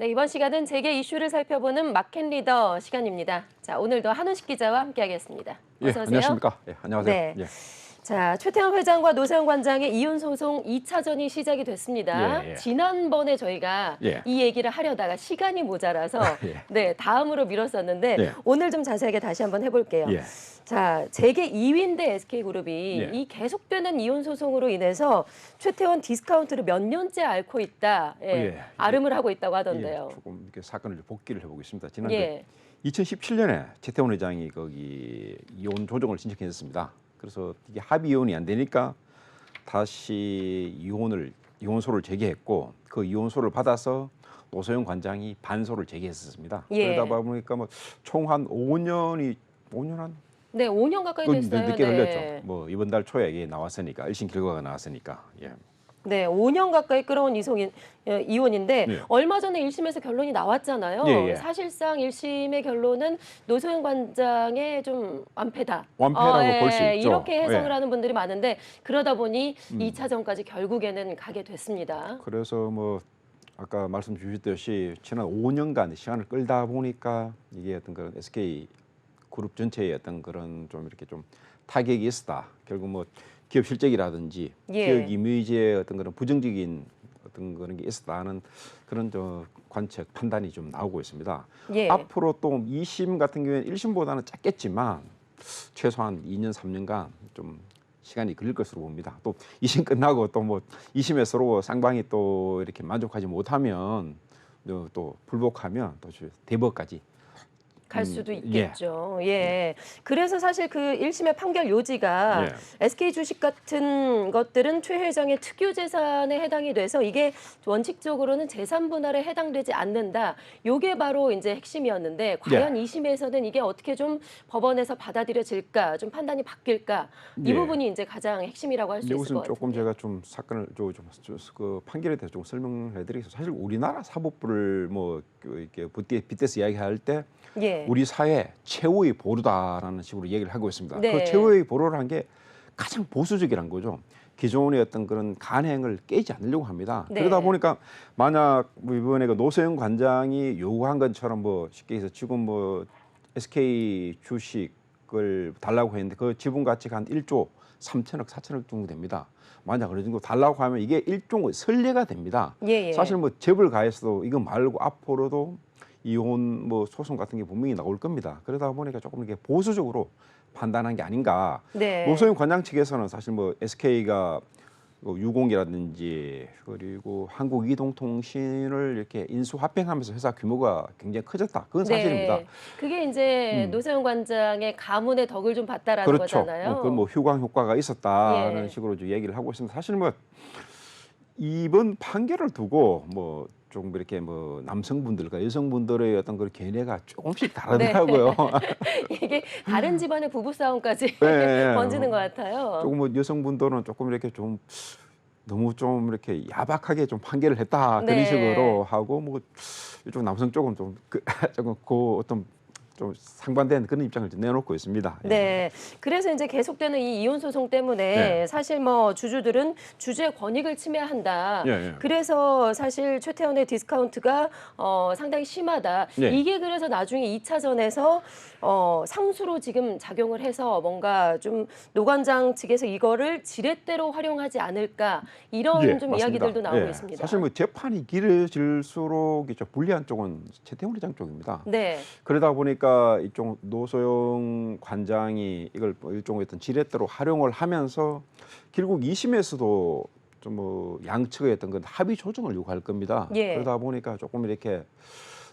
네, 이번 시간은 재계 이슈를 살펴보는 마켓 리더 시간입니다. 자, 오늘도 한우식 기자와 함께하겠습니다. 예. 안녕하십니까? 예, 안녕하세요. 네. 예. 자, 최태원 회장과 노세훈 관장의 이혼 소송 2차전이 시작이 됐습니다. 예, 예. 지난번에 저희가 예. 이 얘기를 하려다가 시간이 모자라서 예. 네, 다음으로 미뤘었는데 예. 오늘 좀 자세하게 다시 한번 해 볼게요. 예. 자, 재계 2위인데 SK그룹이 예. 이 계속되는 이혼 소송으로 인해서 최태원 디스카운트를 몇 년째 앓고 있다. 예, 예. 아름을 하고 있다고 하던데요. 예, 조금 이렇게 사건을 복기를 해보겠습니다. 지난 예. 2017년에 최태원 회장이 거기 이혼 조정을 신청했습니다. 그래서 이게 합의 이혼이 안 되니까 다시 이혼을 이혼소를 제기했고 그 이혼소를 받아서 노소영 관장이 반소를 제기했었습니다. 예. 그러다 보니까 뭐 총 한 5년이 5년 한 네, 5년 가까이 그 됐어요. 늦게 네. 걸렸죠. 뭐 이번 달 초에 이게 나왔으니까 1심 결과가 나왔으니까. 예. 네, 5년 가까이 끌어온 이송인, 어, 이혼인데 네. 얼마 전에 1심에서 결론이 나왔잖아요. 예, 예. 사실상 1심의 결론은 노소영 관장의 좀 완패다. 완패라고 볼수 예, 있죠. 이렇게 해석을 예. 하는 분들이 많은데 그러다 보니 음. 이 2차전까지 결국에는 가게 됐습니다. 그래서 뭐 아까 말씀 주셨듯이 지난 5년간 시간을 끌다 보니까 이게 어떤 그런 SK 그룹 전체의 어떤 그런 좀 이렇게 좀 타격이 있었다. 결국 뭐 기업 실적이라든지 예. 기업 이미지에 어떤 그런 부정적인 어떤 그런 게 있었다는 그런 저 관측 판단이 좀 나오고 있습니다. 예. 앞으로 또 2심 같은 경우에는 1심보다는 짧겠지만 최소한 2년 3년간 좀 시간이 걸릴 것으로 봅니다. 또 2심 끝나고 또 뭐 2심에 서로 쌍방이 또 이렇게 만족하지 못하면 또, 또 불복하면 또 대법까지 갈 음, 수도 예. 있겠죠. 예. 그래서 사실 그 1심의 판결 요지가 예. SK 주식 같은 것들은 최 회장의 특유 재산에 해당이 돼서 이게 원칙적으로는 재산 분할에 해당되지 않는다. 요게 바로 이제 핵심이었는데 과연 예. 이 2심에서는 이게 어떻게 좀 법원에서 받아들여질까, 좀 판단이 바뀔까? 이 예. 부분이 이제 가장 핵심이라고 할 수 있을 것 같아요. 조금 제가 좀 사건을 좀그 판결에 대해서 좀 설명을 해드리겠습니다. 사실 우리나라 사법부를 뭐 이렇게 빗대, 빗대서 이야기할 때 예. 우리 사회 최후의 보루다라는 식으로 얘기를 하고 있습니다. 네. 그 최후의 보루를 한 게 가장 보수적이란 거죠. 기존의 어떤 그런 간행을 깨지 않으려고 합니다. 네. 그러다 보니까 만약 뭐 이번에 그 노세영 관장이 요구한 것처럼 뭐 쉽게 해서 지금 뭐 SK 주식을 달라고 했는데 그 지분 가치가 한 1조 3천억, 4천억 정도 됩니다. 만약 그런 정도 달라고 하면 이게 일종의 선례가 됩니다. 예, 예. 사실 뭐 재벌 가에서도 이거 말고 앞으로도 이혼 뭐 소송 같은 게 분명히 나올 겁니다. 그러다 보니까 조금 이렇게 보수적으로 판단한 게 아닌가. 네. 노소영 관장 측에서는 사실 뭐 SK가 뭐 유공이라든지 그리고 한국이동통신을 이렇게 인수합병하면서 회사 규모가 굉장히 커졌다. 그건 사실입니다. 네. 그게 이제 음. 노세훈 관장의 가문의 덕을 좀 봤다라는 그렇죠. 거잖아요. 어, 그건 뭐 휴광 효과가 있었다는 예. 식으로 좀 얘기를 하고 있습니다. 사실 뭐 이번 판결을 두고 뭐 좀 이렇게 뭐 남성분들과 여성분들의 어떤 그 견해가 조금씩 다르더라고요. 이게 다른 집안의 부부 싸움까지 네. 번지는 것 같아요. 조금 뭐 여성분들은 조금 이렇게 좀 너무 좀 이렇게 야박하게 좀 판결을 했다 네. 그런 식으로 하고 뭐 이쪽 남성 쪽은 좀 그, 조금 그 어떤 좀 상반된 그런 입장을 좀 내놓고 있습니다. 예. 네. 그래서 이제 계속되는 이 이혼 소송 때문에 네. 사실 뭐 주주들은 주주의 권익을 침해한다. 예, 예. 그래서 사실 최태원의 디스카운트가 어, 상당히 심하다. 네. 이게 그래서 나중에 2차전에서 어, 상수로 지금 작용을 해서 뭔가 좀 노관장 측에서 이거를 지렛대로 활용하지 않을까 이런 예, 좀 맞습니다. 이야기들도 나오고 예. 있습니다. 사실 뭐 재판이 길어질수록 이제 불리한 쪽은 최태원 회장 쪽입니다. 네. 그러다 보니까 이쪽 노소영 관장이 이걸 뭐 일종의 어떤 지렛대로 활용을 하면서 결국 2심에서도 좀 뭐 양측의 어떤 그 합의 조정을 요구할 겁니다. 예. 그러다 보니까 조금 이렇게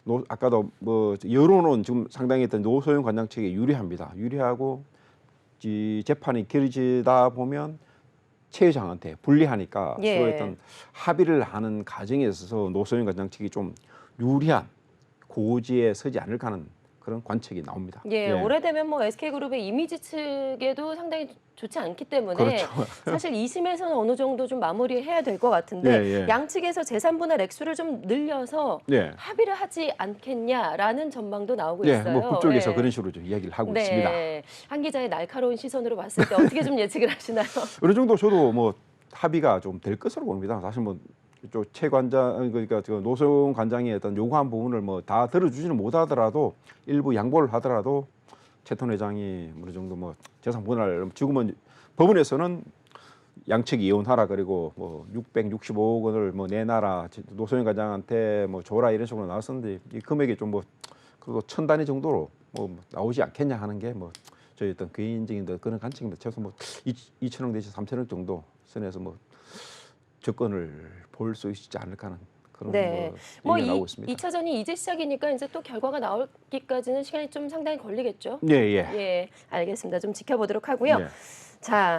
노, 아까도 뭐 여론은 지금 상당히 어떤 노소영 관장 측에 유리합니다. 유리하고 이 재판이 길어지다 보면 최 회장한테 불리하니까 예. 서로 어떤 합의를 하는 과정에 있어서 노소영 관장 측이 좀 유리한 고지에 서지 않을까 하는 그런 관측이 나옵니다. 예, 오래되면 뭐 SK그룹의 이미지 측에도 상당히 좋지 않기 때문에 그렇죠. 사실 2심에서는 어느 정도 좀 마무리해야 될 것 같은데 예, 예. 양측에서 재산 분할 액수를 좀 늘려서 네. 합의를 하지 않겠냐라는 전망도 나오고 예, 있어요. 뭐 그쪽에서 예. 그런 식으로 좀 이야기를 하고 네. 있습니다. 한 기자의 날카로운 시선으로 봤을 때 어떻게 좀 예측을 하시나요? 어느 정도 저도 뭐 합의가 좀 될 것으로 봅니다. 사실 뭐 이쪽 최 관장 그러니까 저 노소영 관장이 어떤 요구한 부분을 뭐 다 들어주지는 못하더라도 일부 양보를 하더라도 최태원 회장이 어느 정도 뭐 재산 분할 지금은 법원에서는 양측이 이혼하라 그리고 뭐 665억 원을 뭐 내놔라 노소영 관장한테 뭐 줘라 이런 식으로 나왔었는데 이 금액이 좀 뭐 그리고 천 단위 정도로 뭐 나오지 않겠냐 하는 게 뭐 저희 어떤 개인적인 그런 관측인데 최소 뭐 2천억 내지 3천억 정도 선에서 뭐 접근을 볼 수 있지 않을까 하는 그런 네. 뭐뭐 이, 나오고 있습니다. 2차전이 이제 시작이니까 이제 또 결과가 나오기까지는 시간이 좀 상당히 걸리겠죠. 예, 예. 예, 알겠습니다. 좀 지켜보도록 하고요. 예. 자,